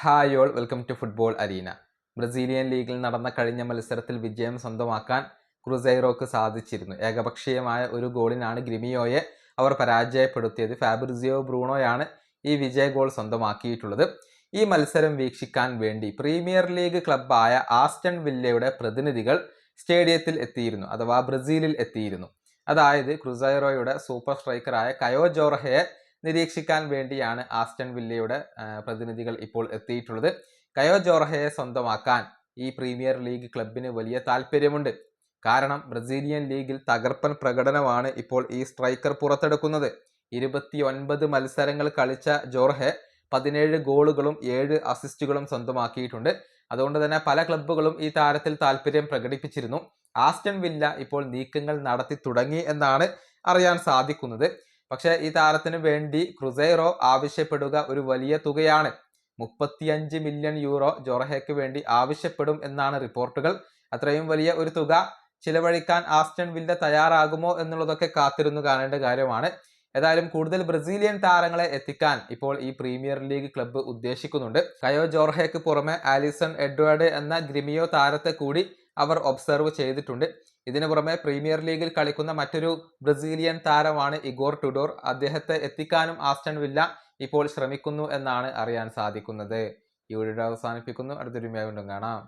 Hi all welcome to football arena Brazilian ലീഗിൽ നടന്ന കഴിഞ്ഞ മത്സരത്തിൽ വിജയം സ്വന്തമാക്കാൻ ക്രുസൈറോക്ക് സാധിച്ചിരുന്നു. ഏകപക്ഷീയമായ ഒരു ഗോളിനാണ് ഗ്രിമിയോയെ അവർ പരാജയപ്പെടുത്തിയത്. ഫാബ്രിസിയോ ബ്രൂണോയാണ് ഈ വിജയ ഗോൾ സ്വന്തമാക്കിയിട്ടുള്ളത്. ഈ മത്സരം വീക്ഷിക്കാൻ വേണ്ടി പ്രീമിയർ ലീഗ് ക്ലബായ ആസ്റ്റൺ വില്ലയുടെ പ്രതിനിധികൾ സ്റ്റേഡിയത്തിൽ എത്തിയിരുന്നു അഥവാ ബ്രസീലിൽ എത്തിയിരുന്നു. അതായത് ക്രുസൈറോയുടെ സൂപ്പർ സ്ട്രൈക്കറായ കയോ ജോർഹയെ നിരീക്ഷിക്കാൻ വേണ്ടിയാണ് ആസ്റ്റൺ വില്ലയുടെ പ്രതിനിധികൾ ഇപ്പോൾ എത്തിയിട്ടുള്ളത്. കയോ ജോർഹയെ സ്വന്തമാക്കാൻ ഈ പ്രീമിയർ ലീഗ് ക്ലബിന് വലിയ താല്പര്യമുണ്ട്. കാരണം ബ്രസീലിയൻ ലീഗിൽ തകർപ്പൻ പ്രകടനമാണ് ഇപ്പോൾ ഈ സ്ട്രൈക്കർ പുറത്തെടുക്കുന്നത്. ഇരുപത്തി ഒൻപത് മത്സരങ്ങൾ കളിച്ച ജോർഹെ പതിനേഴ് ഗോളുകളും ഏഴ് അസിസ്റ്റുകളും സ്വന്തമാക്കിയിട്ടുണ്ട്. അതുകൊണ്ട് തന്നെ പല ക്ലബ്ബുകളും ഈ താരത്തിൽ താല്പര്യം പ്രകടിപ്പിച്ചിരുന്നു. ആസ്റ്റൺ വില്ല ഇപ്പോൾ നീക്കങ്ങൾ നടത്തി തുടങ്ങി എന്നാണ് അറിയാൻ സാധിക്കുന്നത്. പക്ഷേ ഈ താരത്തിന് വേണ്ടി ക്രുസൈറോ ആവശ്യപ്പെടുക ഒരു വലിയ തുകയാണ്. മുപ്പത്തിയഞ്ച് മില്യൺ യൂറോ ജോർഹയ്ക്ക് വേണ്ടി ആവശ്യപ്പെടും എന്നാണ് റിപ്പോർട്ടുകൾ. അത്രയും വലിയ ഒരു തുക ചിലവഴിക്കാൻ ആസ്റ്റൺ വില്ല തയ്യാറാകുമോ എന്നുള്ളതൊക്കെ കാത്തിരുന്നു കാണേണ്ട കാര്യമാണ്. ഏതായാലും കൂടുതൽ ബ്രസീലിയൻ താരങ്ങളെ എത്തിക്കാൻ ഇപ്പോൾ ഈ പ്രീമിയർ ലീഗ് ക്ലബ്ബ് ഉദ്ദേശിക്കുന്നുണ്ട്. കയോ ജോർഹയ്ക്ക് പുറമെ ആലിസൺ എഡ്വേർഡ് എന്ന ഗ്രിമിയോ താരത്തെ കൂടി അവർ ഒബ്സർവ് ചെയ്തിട്ടുണ്ട്. ഇതിനു പുറമെ പ്രീമിയർ ലീഗിൽ കളിക്കുന്ന മറ്റൊരു ബ്രസീലിയൻ താരമാണ് ഇഗോർ ടുഡോർ. അദ്ദേഹത്തെ എത്തിക്കാനും ആസ്റ്റൺ വില്ല ഇപ്പോൾ ശ്രമിക്കുന്നു എന്നാണ് അറിയാൻ സാധിക്കുന്നത്. ഈ വീഡിയോ അവസാനിപ്പിക്കുന്നു. അടുത്തൊരു വീണ്ടും കാണാം.